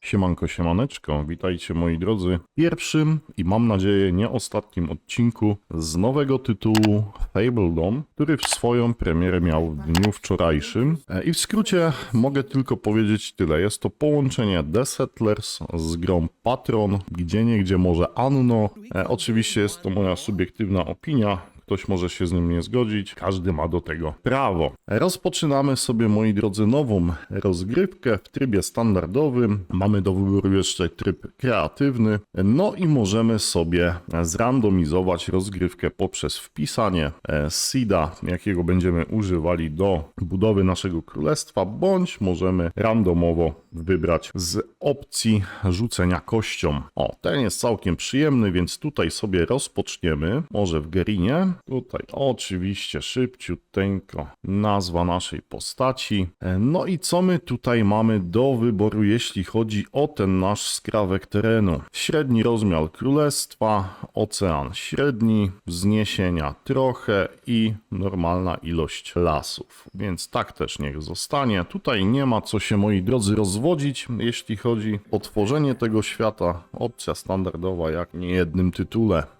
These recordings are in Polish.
Siemanko, siemaneczko, witajcie moi drodzy pierwszym i mam nadzieję nie ostatnim odcinku z nowego tytułu Fable Dom, który w swoją premierę miał w dniu wczorajszym. E, I w skrócie mogę tylko powiedzieć tyle. Jest to połączenie The Settlers z grą Patron, gdzie niegdzie może Anno. E, Oczywiście jest to moja subiektywna opinia, Ktoś może się z nim nie zgodzić, każdy ma do tego prawo. Rozpoczynamy sobie, moi drodzy, nową rozgrywkę w trybie standardowym. Mamy do wyboru jeszcze tryb kreatywny. No i możemy sobie zrandomizować rozgrywkę poprzez wpisanie e, seeda, jakiego będziemy używali do budowy naszego królestwa, bądź możemy randomowo wybrać z opcji rzucenia kością. O, ten jest całkiem przyjemny, więc tutaj sobie rozpoczniemy. Może w Gerinie. Tutaj oczywiście szybciuteńko nazwa naszej postaci. E, No i co my tutaj mamy do wyboru, jeśli chodzi o ten nasz skrawek terenu? Średni rozmiar królestwa, ocean średni, wzniesienia trochę i normalna ilość lasów. Więc tak też niech zostanie. Tutaj nie ma co się, moi drodzy, rozwodzić, jeśli chodzi o tworzenie tego świata. Opcja standardowa, jak nie jednym tytule.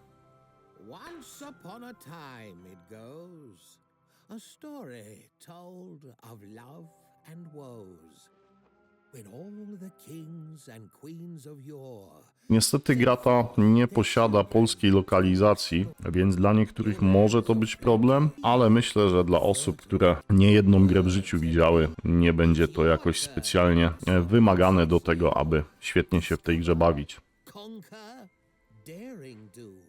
Upon a time it goes, a story told of love and woes. Niestety gra ta nie posiada polskiej lokalizacji, więc dla niektórych może to być problem, ale myślę, że dla osób, które nie jedną grę w życiu widziały, nie będzie to jakoś specjalnie wymagane do tego, aby świetnie się w tej grze bawić. conquer, daring do.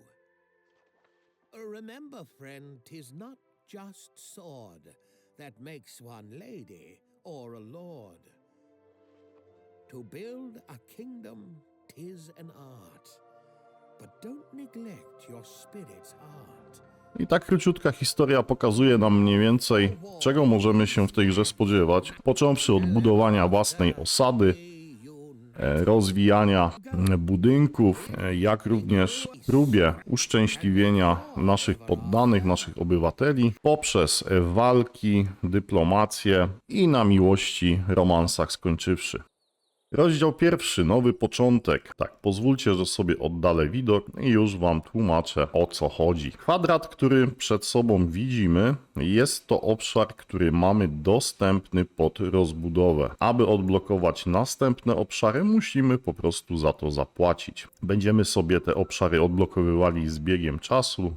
Remember, friend, 'tis not just sword that makes one lady or a lord. To build a kingdom, 'tis an art. But don't neglect your spirit's heart. I ta króciutka historia pokazuje nam mniej więcej, czego możemy się w tej grze spodziewać, począwszy od budowania własnej osady, rozwijania mm, budynków, e, jak również próbie uszczęśliwienia naszych poddanych, naszych obywateli poprzez e, walki, dyplomację i na miłości, romansach skończywszy. Rozdział pierwszy, nowy początek. Tak, pozwólcie, że sobie oddalę widok i już wam tłumaczę o co chodzi. Kwadrat, który przed sobą widzimy, jest to obszar, który mamy dostępny pod rozbudowę. Aby odblokować następne obszary, musimy po prostu za to zapłacić. Będziemy sobie te obszary odblokowywali z biegiem czasu.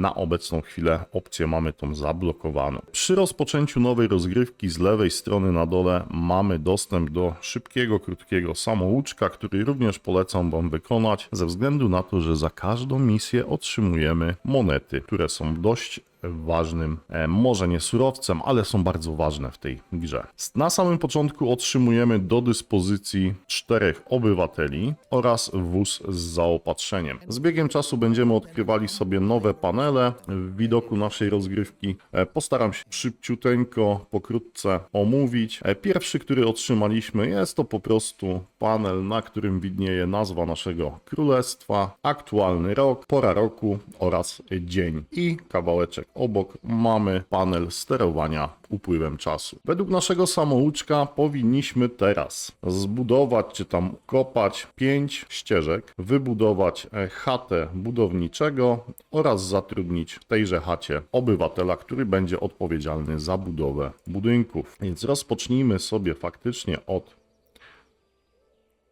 Na obecną chwilę opcję mamy tą zablokowaną. Przy rozpoczęciu nowej rozgrywki z lewej strony na dole mamy dostęp do szybkiego, krótkiego samouczka, który również polecam Wam wykonać, ze względu na to, że za każdą misję otrzymujemy monety, które są dość ważnym, e, może nie surowcem, ale są bardzo ważne w tej grze. Na samym początku otrzymujemy do dyspozycji czterech obywateli oraz wóz z zaopatrzeniem. Z biegiem czasu będziemy odkrywali sobie nowe panele w widoku naszej rozgrywki. E, Postaram się szybciuteńko, pokrótce omówić. E, Pierwszy, który otrzymaliśmy jest to po prostu panel, na którym widnieje nazwa naszego królestwa, aktualny rok, pora roku oraz dzień i kawałeczek obok mamy panel sterowania upływem czasu. Według naszego samouczka powinniśmy teraz zbudować czy tam kopać pięć ścieżek, wybudować e, chatę budowniczego oraz zatrudnić w tejże chacie obywatela, który będzie odpowiedzialny za budowę budynków. Więc rozpocznijmy sobie faktycznie od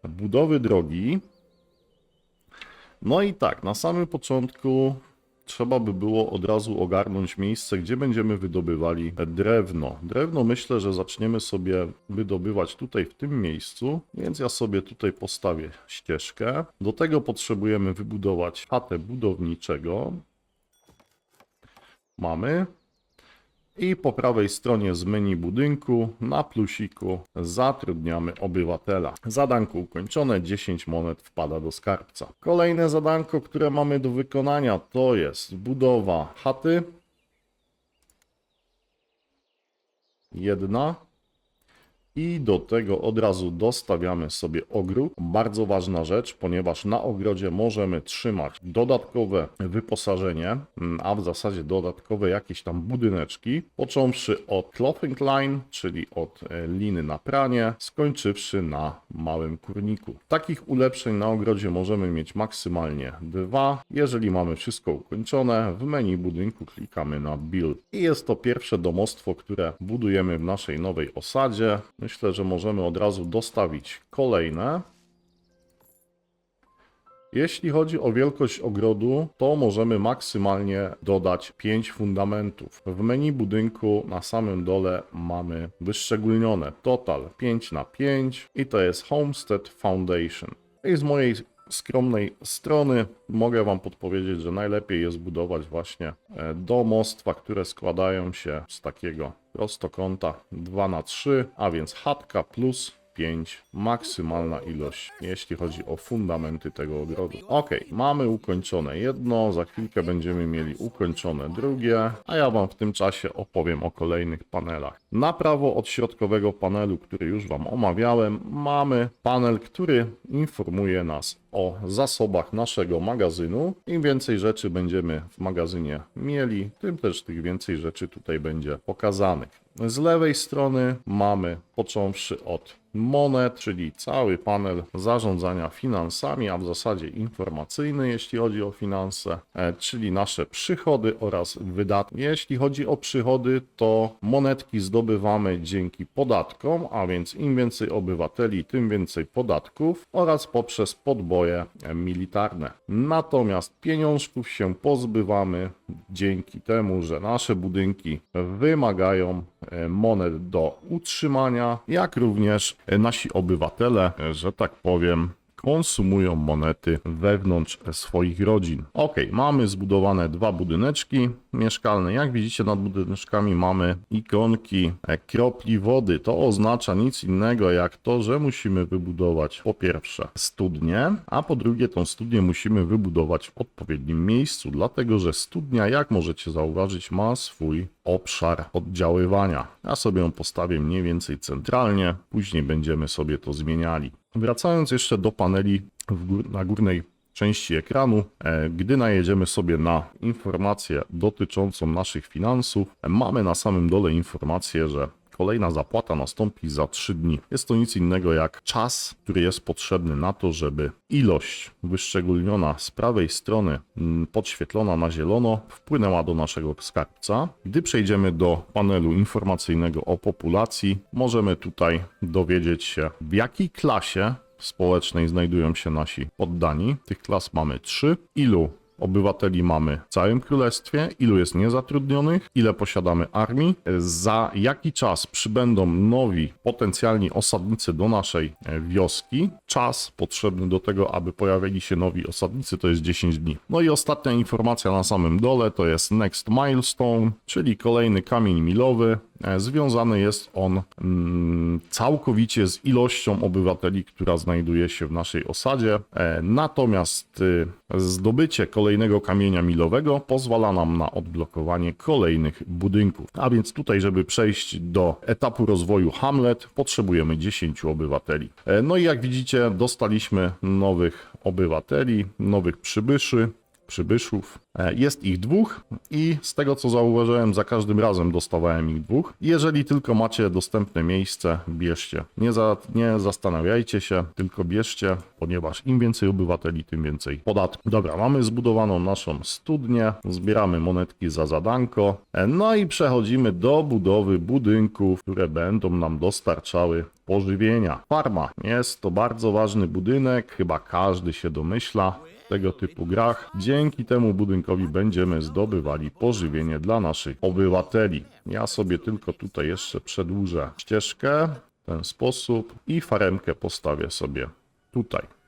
budowy drogi. No i tak, na samym początku trzeba by było od razu ogarnąć miejsce, gdzie będziemy wydobywali drewno. Drewno myślę, że zaczniemy sobie wydobywać tutaj w tym miejscu, więc ja sobie tutaj postawię ścieżkę. Do tego potrzebujemy wybudować chatę budowniczego. Mamy. I po prawej stronie z menu budynku na plusiku zatrudniamy obywatela. Zadanko ukończone, 10 monet wpada do skarbca. Kolejne zadanko, które mamy do wykonania to jest budowa chaty. Jedna. I do tego od razu dostawiamy sobie ogród. Bardzo ważna rzecz, ponieważ na ogrodzie możemy trzymać dodatkowe wyposażenie, mm, a w zasadzie dodatkowe jakieś tam budyneczki, począwszy od clothing line, czyli od e, liny na pranie, skończywszy na małym kurniku. Takich ulepszeń na ogrodzie możemy mieć maksymalnie dwa. Jeżeli mamy wszystko ukończone, w menu budynku klikamy na build. I jest to pierwsze domostwo, które budujemy w naszej nowej osadzie. Myślę, że możemy od razu dostawić kolejne. Jeśli chodzi o wielkość ogrodu, to możemy maksymalnie dodać 5 fundamentów. W menu budynku na samym dole mamy wyszczególnione total 5 na 5 i to jest Homestead Foundation. I z mojej skromnej strony mogę Wam podpowiedzieć, że najlepiej jest budować właśnie e, domostwa, które składają się z takiego prostokąta 2 na 3, a więc chatka plus 5 maksymalna ilość, jeśli chodzi o fundamenty tego ogrodu. Ok, mamy ukończone jedno, za chwilkę będziemy mieli ukończone drugie, a ja Wam w tym czasie opowiem o kolejnych panelach. Na prawo od środkowego panelu, który już Wam omawiałem, mamy panel, który informuje nas o zasobach naszego magazynu. Im więcej rzeczy będziemy w magazynie mieli, tym też tych więcej rzeczy tutaj będzie pokazanych. Z lewej strony mamy, począwszy od monet, czyli cały panel zarządzania finansami, a w zasadzie informacyjny, jeśli chodzi o finanse, e, czyli nasze przychody oraz wydatki. Jeśli chodzi o przychody, to monetki zdobywamy dzięki podatkom, a więc im więcej obywateli, tym więcej podatków oraz poprzez podboje militarne. Natomiast pieniążków się pozbywamy dzięki temu, że nasze budynki wymagają e, monet do utrzymania, jak również nasi obywatele, że tak powiem, konsumują monety wewnątrz swoich rodzin. Ok, mamy zbudowane dwa budyneczki mieszkalne. Jak widzicie nad budyneczkami mamy ikonki e, kropli wody. To oznacza nic innego jak to, że musimy wybudować po pierwsze studnię, a po drugie tą studnię musimy wybudować w odpowiednim miejscu, dlatego że studnia, jak możecie zauważyć, ma swój obszar oddziaływania. Ja sobie ją postawię mniej więcej centralnie, później będziemy sobie to zmieniali. Wracając jeszcze do paneli gór, na górnej części ekranu, e, gdy najedziemy sobie na informację dotyczącą naszych finansów, e, mamy na samym dole informację, że Kolejna zapłata nastąpi za 3 dni. Jest to nic innego jak czas, który jest potrzebny na to, żeby ilość wyszczególniona z prawej strony, mm, podświetlona na zielono, wpłynęła do naszego skarbca. Gdy przejdziemy do panelu informacyjnego o populacji, możemy tutaj dowiedzieć się, w jakiej klasie społecznej znajdują się nasi poddani. Tych klas mamy trzy. Ilu obywateli mamy w całym królestwie, ilu jest niezatrudnionych, ile posiadamy armii, za jaki czas przybędą nowi potencjalni osadnicy do naszej e, wioski. Czas potrzebny do tego, aby pojawili się nowi osadnicy to jest 10 dni. No i ostatnia informacja na samym dole to jest next milestone, czyli kolejny kamień milowy. E, Związany jest on mm, całkowicie z ilością obywateli, która znajduje się w naszej osadzie. E, Natomiast y, zdobycie kolejnego kamienia milowego pozwala nam na odblokowanie kolejnych budynków. A więc tutaj, żeby przejść do etapu rozwoju Hamlet, potrzebujemy 10 obywateli. E, No i jak widzicie, dostaliśmy nowych obywateli, nowych przybyszy przybyszów. E, Jest ich dwóch i z tego co zauważyłem, za każdym razem dostawałem ich dwóch. Jeżeli tylko macie dostępne miejsce, bierzcie. Nie, za, nie zastanawiajcie się, tylko bierzcie, ponieważ im więcej obywateli, tym więcej podatku. Dobra, mamy zbudowaną naszą studnię, zbieramy monetki za zadanko, e, no i przechodzimy do budowy budynków, które będą nam dostarczały pożywienia. Farma jest to bardzo ważny budynek, chyba każdy się domyśla tego typu grach. Dzięki temu budynkowi będziemy zdobywali pożywienie dla naszych obywateli. Ja sobie tylko tutaj jeszcze przedłużę ścieżkę w ten sposób i faremkę postawię sobie tutaj.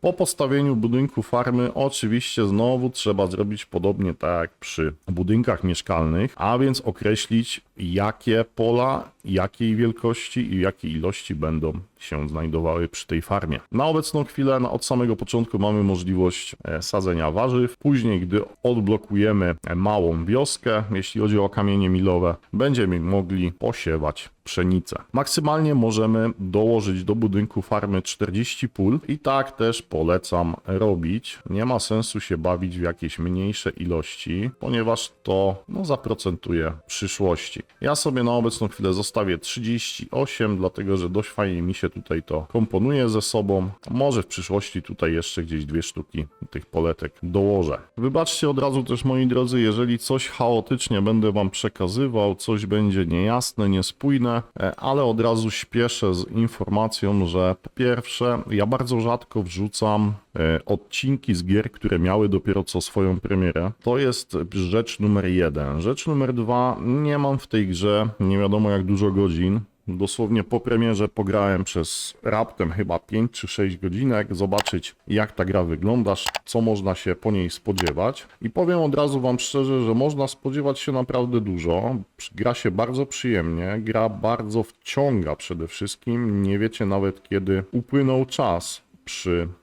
Po postawieniu budynku farmy oczywiście znowu trzeba zrobić podobnie tak jak przy budynkach mieszkalnych, a więc określić jakie pola, jakiej wielkości i jakiej ilości będą się znajdowały przy tej farmie. Na obecną chwilę, od samego początku mamy możliwość e, sadzenia warzyw. Później, gdy odblokujemy e, małą wioskę, jeśli chodzi o kamienie milowe, będziemy mogli posiewać pszenicę. Maksymalnie możemy dołożyć do budynku farmy 40 pól i tak też polecam robić. Nie ma sensu się bawić w jakieś mniejsze ilości, ponieważ to no, zaprocentuje przyszłości. Ja sobie na obecną chwilę zostawię 38, dlatego że dość fajnie mi się tutaj to komponuje ze sobą. Może w przyszłości tutaj jeszcze gdzieś dwie sztuki tych poletek dołożę. Wybaczcie od razu też moi drodzy, jeżeli coś chaotycznie będę wam przekazywał, coś będzie niejasne, niespójne, e, ale od razu śpieszę z informacją, że po pierwsze, ja bardzo rzadko wrzucam odcinki z gier, które miały dopiero co swoją premierę. To jest rzecz numer jeden. Rzecz numer dwa, nie mam w tej grze nie wiadomo jak dużo godzin. Dosłownie po premierze pograłem przez raptem chyba 5 czy 6 godzinek, zobaczyć jak ta gra wygląda, co można się po niej spodziewać. I powiem od razu wam szczerze, że można spodziewać się naprawdę dużo. Gra się bardzo przyjemnie, gra bardzo wciąga przede wszystkim. Nie wiecie nawet kiedy upłynął czas przy e,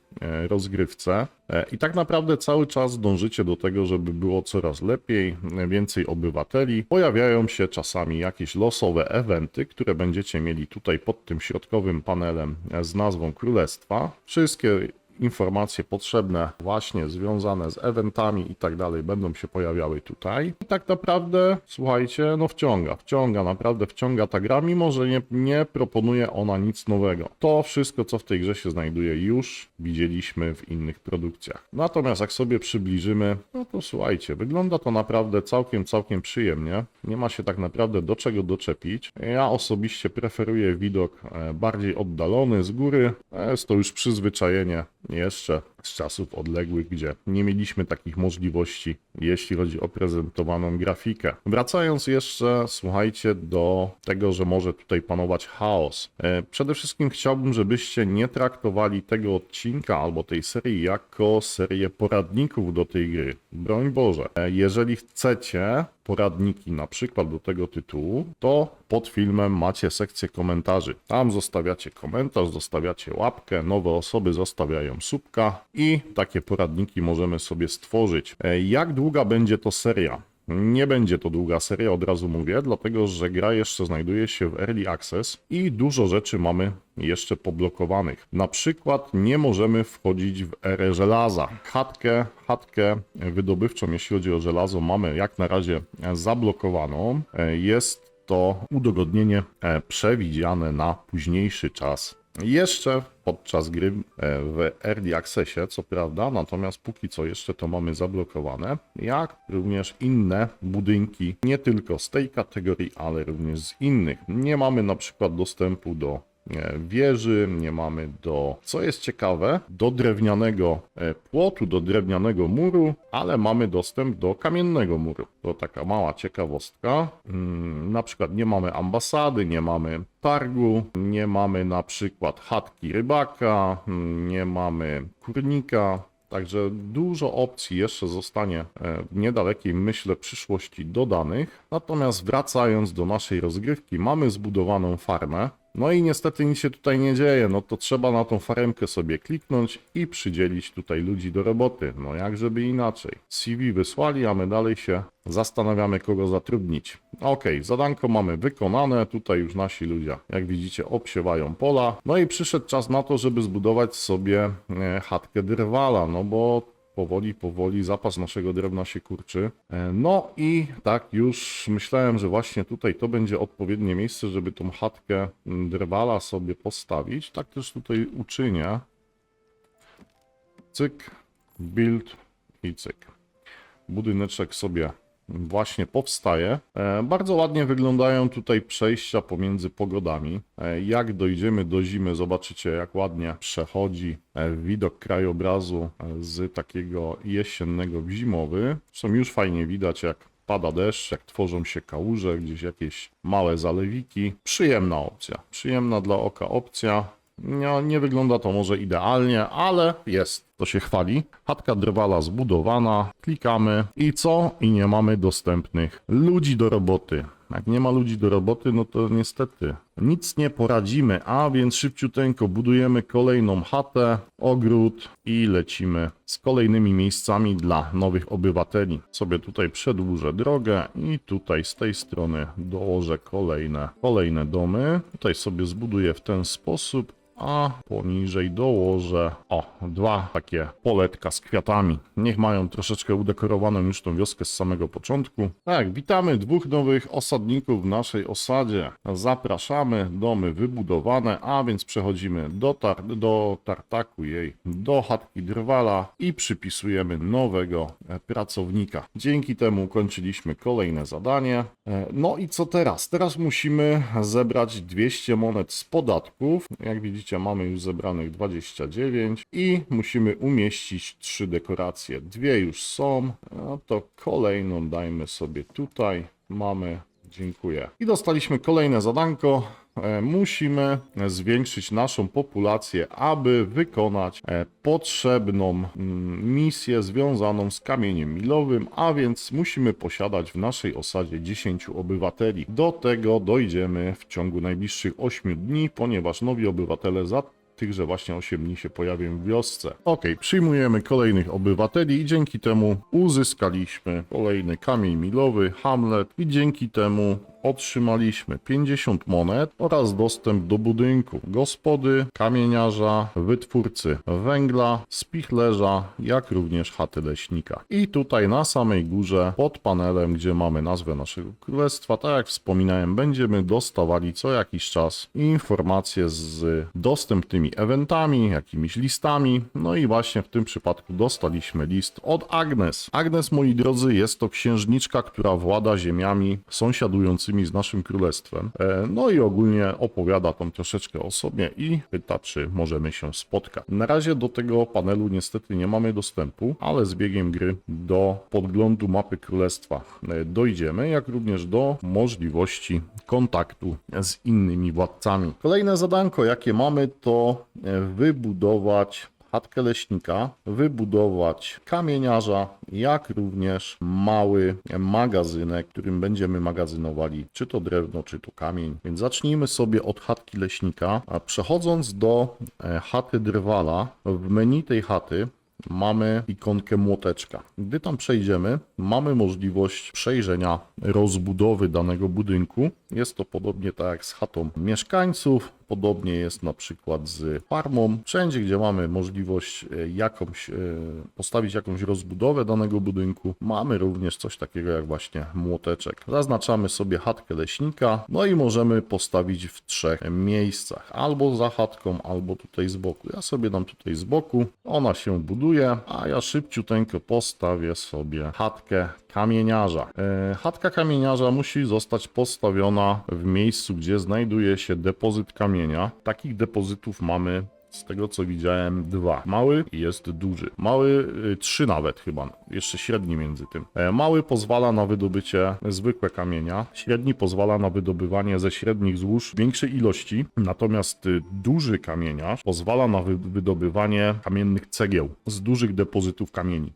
rozgrywce. E, I tak naprawdę cały czas dążycie do tego, żeby było coraz lepiej, e, więcej obywateli. Pojawiają się czasami jakieś losowe eventy, które będziecie mieli tutaj pod tym środkowym panelem e, z nazwą Królestwa. Wszystkie informacje potrzebne właśnie związane z eventami i tak dalej będą się pojawiały tutaj. I tak naprawdę, słuchajcie, no wciąga, wciąga, naprawdę wciąga ta gra, mimo że nie, nie proponuje ona nic nowego. To wszystko, co w tej grze się znajduje już widzieliśmy w innych produkcjach. Natomiast jak sobie przybliżymy, no to słuchajcie, wygląda to naprawdę całkiem, całkiem przyjemnie. Nie ma się tak naprawdę do czego doczepić. Ja osobiście preferuję widok e, bardziej oddalony z góry. Jest to już przyzwyczajenie jeszcze z czasów odległych, gdzie nie mieliśmy takich możliwości, jeśli chodzi o prezentowaną grafikę. Wracając jeszcze, słuchajcie, do tego, że może tutaj panować chaos. E, Przede wszystkim chciałbym, żebyście nie traktowali tego odcinka albo tej serii jako serię poradników do tej gry. Broń Boże. E, Jeżeli chcecie poradniki na przykład do tego tytułu, to pod filmem macie sekcję komentarzy. Tam zostawiacie komentarz, zostawiacie łapkę, nowe osoby zostawiają subka i takie poradniki możemy sobie stworzyć. E, Jak długa będzie to seria? Nie będzie to długa seria, od razu mówię, dlatego że gra jeszcze znajduje się w Early Access i dużo rzeczy mamy jeszcze poblokowanych. Na przykład nie możemy wchodzić w erę żelaza. Chatkę, chatkę wydobywczą, jeśli chodzi o żelazo, mamy jak na razie zablokowaną. E, Jest to udogodnienie e, przewidziane na późniejszy czas. Jeszcze podczas gry e, w Early Accessie, co prawda, natomiast póki co jeszcze to mamy zablokowane, jak również inne budynki, nie tylko z tej kategorii, ale również z innych. Nie mamy na przykład dostępu do wieży, nie mamy do, co jest ciekawe, do drewnianego e, płotu, do drewnianego muru, ale mamy dostęp do kamiennego muru. To taka mała ciekawostka. Mm, Na przykład nie mamy ambasady, nie mamy targu, nie mamy na przykład chatki rybaka, mm, nie mamy kurnika, Także dużo opcji jeszcze zostanie e, w niedalekiej, myślę, przyszłości dodanych. Natomiast wracając do naszej rozgrywki, mamy zbudowaną farmę. No i niestety nic się tutaj nie dzieje, no to trzeba na tą faremkę sobie kliknąć i przydzielić tutaj ludzi do roboty. No jak żeby inaczej. CV wysłali, a my dalej się zastanawiamy kogo zatrudnić. Ok, zadanko mamy wykonane, tutaj już nasi ludzie, jak widzicie, obsiewają pola. No i przyszedł czas na to, żeby zbudować sobie e, chatkę drwala, no bo powoli, powoli zapas naszego drewna się kurczy. E, No i tak już myślałem, że właśnie tutaj to będzie odpowiednie miejsce, żeby tą chatkę m, drwala sobie postawić. Tak też tutaj uczynię. Cyk, build i cyk. Budyneczek sobie właśnie powstaje. E, Bardzo ładnie wyglądają tutaj przejścia pomiędzy pogodami. E, Jak dojdziemy do zimy, zobaczycie jak ładnie przechodzi e, widok krajobrazu z takiego jesiennego w zimowy. Są już fajnie widać jak pada deszcz, jak tworzą się kałuże, gdzieś jakieś małe zalewiki. Przyjemna opcja, przyjemna dla oka opcja. No, nie wygląda to może idealnie, ale jest. To się chwali. Chatka drwala zbudowana. Klikamy i co? I nie mamy dostępnych ludzi do roboty. Jak nie ma ludzi do roboty, no to niestety nic nie poradzimy, a więc szybciuteńko budujemy kolejną chatę, ogród i lecimy z kolejnymi miejscami dla nowych obywateli. Sobie tutaj przedłużę drogę i tutaj z tej strony dołożę kolejne, kolejne domy. Tutaj sobie zbuduję w ten sposób a poniżej dołożę o dwa takie poletka z kwiatami. Niech mają troszeczkę udekorowaną już tą wioskę z samego początku. Tak, witamy dwóch nowych osadników w naszej osadzie. Zapraszamy, domy wybudowane, a więc przechodzimy do, tar do tartaku jej, do chatki drwala i przypisujemy nowego e, pracownika. Dzięki temu ukończyliśmy kolejne zadanie. E, No i co teraz? Teraz musimy zebrać 200 monet z podatków. Jak widzicie, mamy już zebranych 29 i musimy umieścić trzy dekoracje. Dwie już są, no to kolejną dajmy sobie tutaj. Mamy, dziękuję. I dostaliśmy kolejne zadanko. E, Musimy zwiększyć naszą populację, aby wykonać e, potrzebną mm, misję związaną z kamieniem milowym, a więc musimy posiadać w naszej osadzie 10 obywateli. Do tego dojdziemy w ciągu najbliższych 8 dni, ponieważ nowi obywatele za tychże właśnie 8 dni się pojawią w wiosce. Ok, przyjmujemy kolejnych obywateli i dzięki temu uzyskaliśmy kolejny kamień milowy, Hamlet i dzięki temu otrzymaliśmy 50 monet oraz dostęp do budynku gospody, kamieniarza, wytwórcy węgla, spichlerza, jak również chaty leśnika. I tutaj na samej górze pod panelem, gdzie mamy nazwę naszego królestwa, tak jak wspominałem, będziemy dostawali co jakiś czas informacje z dostępnymi eventami, jakimiś listami. No i właśnie w tym przypadku dostaliśmy list od Agnes. Agnes, moi drodzy, jest to księżniczka, która włada ziemiami sąsiadującymi z naszym królestwem. E, No i ogólnie opowiada tam troszeczkę o sobie i pyta, czy możemy się spotkać. Na razie do tego panelu niestety nie mamy dostępu, ale z biegiem gry do podglądu mapy królestwa e, dojdziemy, jak również do możliwości kontaktu z innymi władcami. Kolejne zadanko, jakie mamy, to e, wybudować chatkę leśnika, wybudować kamieniarza, jak również mały magazynek, którym będziemy magazynowali czy to drewno, czy to kamień. Więc zacznijmy sobie od chatki leśnika, a przechodząc do e, chaty drwala, w menu tej chaty mamy ikonkę młoteczka. Gdy tam przejdziemy, mamy możliwość przejrzenia rozbudowy danego budynku. Jest to podobnie tak jak z chatą mieszkańców, podobnie jest na przykład z farmą. Wszędzie, gdzie mamy możliwość e, jakąś, e, postawić jakąś rozbudowę danego budynku, mamy również coś takiego jak właśnie młoteczek. Zaznaczamy sobie chatkę leśnika, no i możemy postawić w trzech miejscach, albo za chatką, albo tutaj z boku. Ja sobie dam tutaj z boku, ona się buduje, a ja szybciuteńko postawię sobie chatkę kamieniarza. E, chatka kamieniarza musi zostać postawiona w miejscu, gdzie znajduje się depozyt kamienia. Takich depozytów mamy z tego co widziałem dwa. Mały i jest duży. Mały y, trzy nawet chyba, jeszcze średni między tym. E, Mały pozwala na wydobycie zwykłe kamienia, średni pozwala na wydobywanie ze średnich złóż większej ilości, natomiast y, duży kamieniarz pozwala na wy- wydobywanie kamiennych cegieł z dużych depozytów kamieni.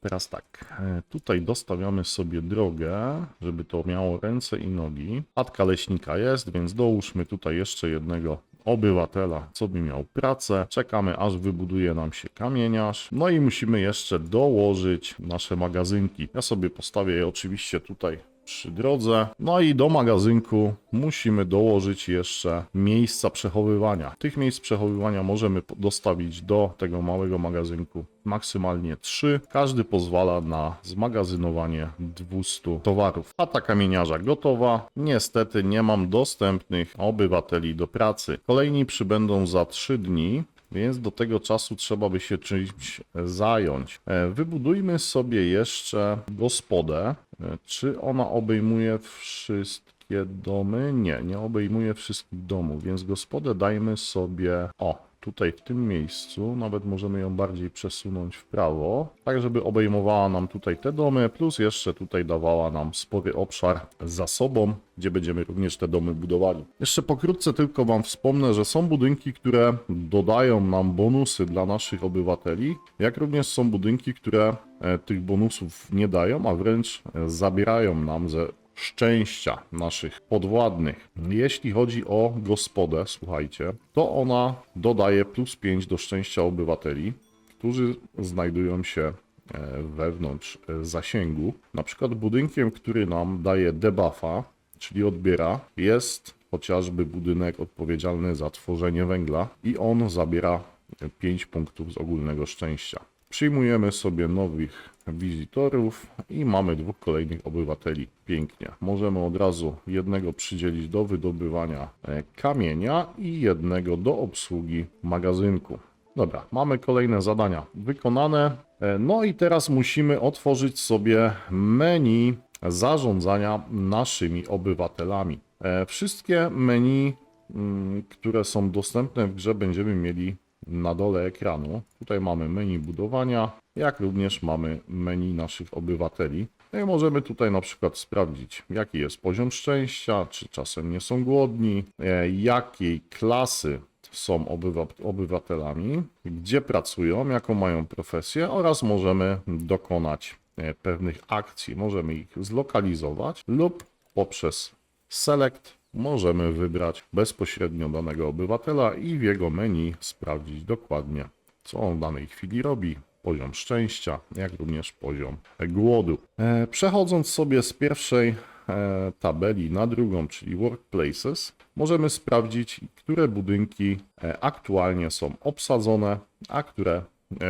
Teraz tak, e, tutaj dostawiamy sobie drogę, żeby to miało ręce i nogi. Chatka leśnika jest, więc dołóżmy tutaj jeszcze jednego obywatela, co by miał pracę. Czekamy, aż wybuduje nam się kamieniarz. No i musimy jeszcze dołożyć nasze magazynki. Ja sobie postawię je oczywiście tutaj przy drodze. No i do magazynku musimy dołożyć jeszcze miejsca przechowywania. Tych miejsc przechowywania możemy dostawić do tego małego magazynku maksymalnie 3. Każdy pozwala na zmagazynowanie 200 towarów. A ta kamieniarza gotowa. Niestety nie mam dostępnych obywateli do pracy. Kolejni przybędą za 3 dni. Więc do tego czasu trzeba by się czymś zająć. E, Wybudujmy sobie jeszcze gospodę. E, Czy ona obejmuje wszystkie domy? Nie, nie obejmuje wszystkich domów, więc gospodę dajmy sobie. O, tutaj w tym miejscu, nawet możemy ją bardziej przesunąć w prawo, tak żeby obejmowała nam tutaj te domy, plus jeszcze tutaj dawała nam spory obszar za sobą, gdzie będziemy również te domy budowali. Jeszcze pokrótce tylko Wam wspomnę, że są budynki, które dodają nam bonusy dla naszych obywateli, jak również są budynki, które e, tych bonusów nie dają, a wręcz e, zabierają nam ze szczęścia naszych podwładnych. Jeśli chodzi o gospodę, słuchajcie, to ona dodaje plus 5 do szczęścia obywateli, którzy znajdują się e, wewnątrz e, zasięgu. Na przykład budynkiem, który nam daje debuffa, czyli odbiera, jest chociażby budynek odpowiedzialny za tworzenie węgla i on zabiera 5 punktów z ogólnego szczęścia. Przyjmujemy sobie nowych wizytorów i mamy dwóch kolejnych obywateli. Pięknie. Możemy od razu jednego przydzielić do wydobywania e, kamienia i jednego do obsługi magazynku. Dobra, mamy kolejne zadania wykonane. E, No i teraz musimy otworzyć sobie menu zarządzania naszymi obywatelami. E, Wszystkie menu, mm, które są dostępne w grze, będziemy mieli na dole ekranu. Tutaj mamy menu budowania, jak również mamy menu naszych obywateli. No i możemy tutaj na przykład sprawdzić, jaki jest poziom szczęścia, czy czasem nie są głodni, e, jakiej klasy są obywa- obywatelami, gdzie pracują, jaką mają profesję oraz możemy dokonać e, pewnych akcji. Możemy ich zlokalizować lub poprzez select możemy wybrać bezpośrednio danego obywatela i w jego menu sprawdzić dokładnie, co on w danej chwili robi, poziom szczęścia, jak również poziom głodu. E, Przechodząc sobie z pierwszej e, tabeli na drugą, czyli Workplaces, możemy sprawdzić, które budynki e, aktualnie są obsadzone, a które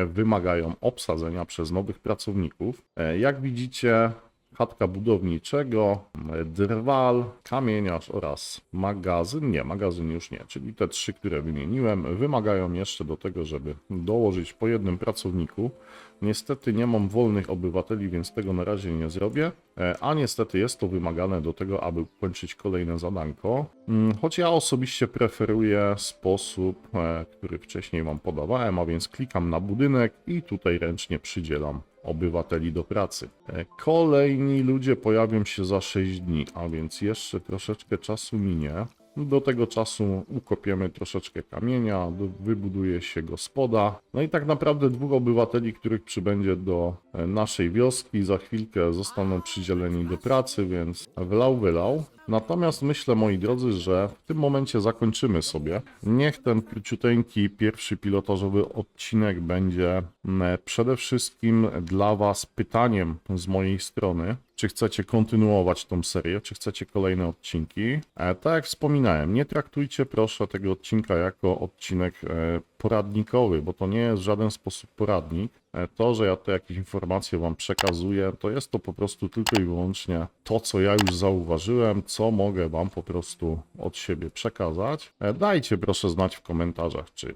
wymagają obsadzenia przez nowych pracowników. Jak widzicie, chatka budowniczego, drwal, kamieniarz oraz magazyn. Nie, magazyn już nie, czyli te trzy, które wymieniłem, wymagają jeszcze do tego, żeby dołożyć po jednym pracowniku. Niestety nie mam wolnych obywateli, więc tego na razie nie zrobię, e, a niestety jest to wymagane do tego, aby ukończyć kolejne zadanko. Mm, Choć ja osobiście preferuję sposób, e, który wcześniej Wam podawałem, a więc klikam na budynek i tutaj ręcznie przydzielam obywateli do pracy. E, Kolejni ludzie pojawią się za 6 dni, a więc jeszcze troszeczkę czasu minie. Do tego czasu ukopiemy troszeczkę kamienia, wybuduje się gospoda. No i tak naprawdę dwóch obywateli, których przybędzie do e, naszej wioski, za chwilkę zostaną przydzieleni do pracy, więc wlał, wylał. Natomiast myślę, moi drodzy, że w tym momencie zakończymy sobie. Niech ten króciuteńki pierwszy pilotażowy odcinek będzie przede wszystkim dla Was pytaniem z mojej strony. Czy chcecie kontynuować tą serię, czy chcecie kolejne odcinki? E, tak jak wspominałem, nie traktujcie proszę tego odcinka jako odcinek e, poradnikowy, bo to nie jest w żaden sposób poradnik. E, To, że ja te jakieś informacje Wam przekazuję, to jest to po prostu tylko i wyłącznie to, co ja już zauważyłem, co mogę Wam po prostu od siebie przekazać. Dajcie proszę znać w komentarzach, czy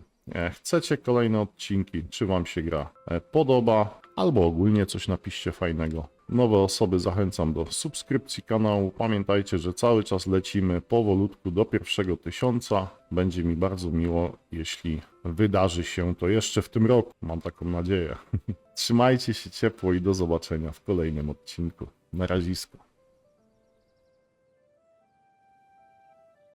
chcecie kolejne odcinki, czy Wam się gra e, podoba, albo ogólnie coś napiszcie fajnego. Nowe osoby zachęcam do subskrypcji kanału. Pamiętajcie, że cały czas lecimy powolutku do pierwszego tysiąca. Będzie mi bardzo miło, jeśli wydarzy się to jeszcze w tym roku. Mam taką nadzieję. Trzymajcie się ciepło i do zobaczenia w kolejnym odcinku. Na razisko.